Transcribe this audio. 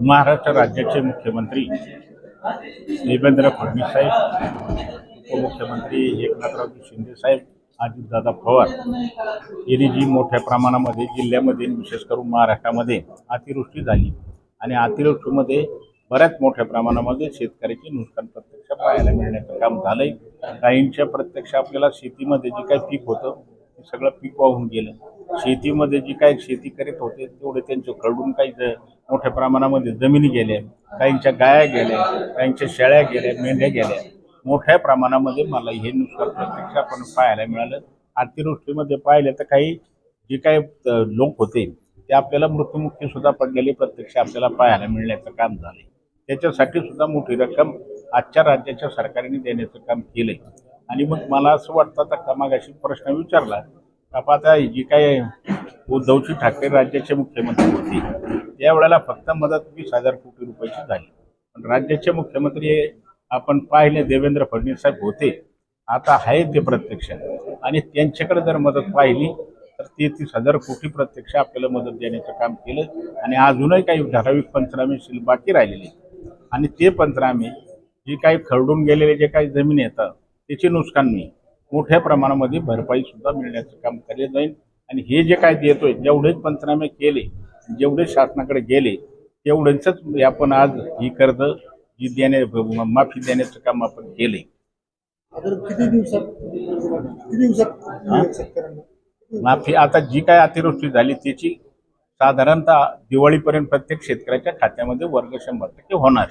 महाराष्ट्र राज्याचे मुख्यमंत्री देवेंद्र फडणवीस साहेब उपमुख्यमंत्री एकनाथराव शिंदे साहेब अजितदादा पवार यांनी जी मोठ्या प्रमाणामध्ये जिल्ह्यामध्ये विशेष करून महाराष्ट्रामध्ये अतिवृष्टी झाली. आणि अतिवृष्टीमध्ये बऱ्याच मोठ्या प्रमाणामध्ये शेतकऱ्याचे नुकसान प्रत्यक्ष पाहायला मिळण्याचं काम झालंय. काहींच्या प्रत्यक्ष आपल्याला शेतीमध्ये जे काही पीक होतं ते सगळं पीक वाहून गेलं. शेतीमध्ये जी काही शेती करीत होते तेवढे त्यांचे खरडून काही ज- मोठ्या प्रमाणामध्ये जमिनी गेल्या. काहींच्या गाया गेल्या काहींच्या शेळ्या गेल्या मेंढ्या गेल्या. मोठ्या प्रमाणामध्ये मला हे नुकसान प्रत्यक्ष आपण पाहायला मिळालं. अतिवृष्टीमध्ये पाहिलं तर काही जे काही लोक होते ते आपल्याला मृत्युमुखी सुद्धा पडलेले प्रत्यक्ष आपल्याला पाहायला मिळण्याचं काम झालंय. त्याच्यासाठी सुद्धा मोठी रक्कम आजच्या राज्याच्या सरकारने देण्याचं काम केलंय. आणि मग मला असं वाटतं आता क्रमागाशी प्रश्न विचारला का आता जी काय उद्धवजी ठाकरे राज्याचे मुख्यमंत्री होते त्यावेळेला फक्त मदत वीस हजार कोटी रुपयाची झाली. पण राज्याचे मुख्यमंत्री आपण पाहिले देवेंद्र फडणवीस साहेब होते. आता आहे ते प्रत्यक्ष. आणि त्यांच्याकडे जर मदत पाहिली तर तेहतीस हजार कोटी प्रत्यक्ष आपल्याला मदत देण्याचं काम केलं. आणि अजूनही काही ठराविक पंचनामे शिल बाकी राहिलेले आणि ते पंचनामे जे काही खरडून गेलेले जे काही जमीन येतात त्याचे नुकसान मी मोठ्या प्रमाणामध्ये भरपाई सुद्धा मिळण्याचं काम केलं जाईल आणि हे जे काय देतोय जेवढेच पंचनामे केले जेवढे शासनाकडे गेले तेवढ्यांच आपण आज ही कर्ज जी देणे माफी देण्याचं काम आपण केले. आता किती दिवसात किती दिवसात मिळेल शेतकऱ्यांना? माफी आता जी काय अतिवृष्टी झाली त्याची साधारणतः दिवाळीपर्यंत प्रत्येक शेतकऱ्याच्या खात्यामध्ये वर्ग शंभर टक्के होणार.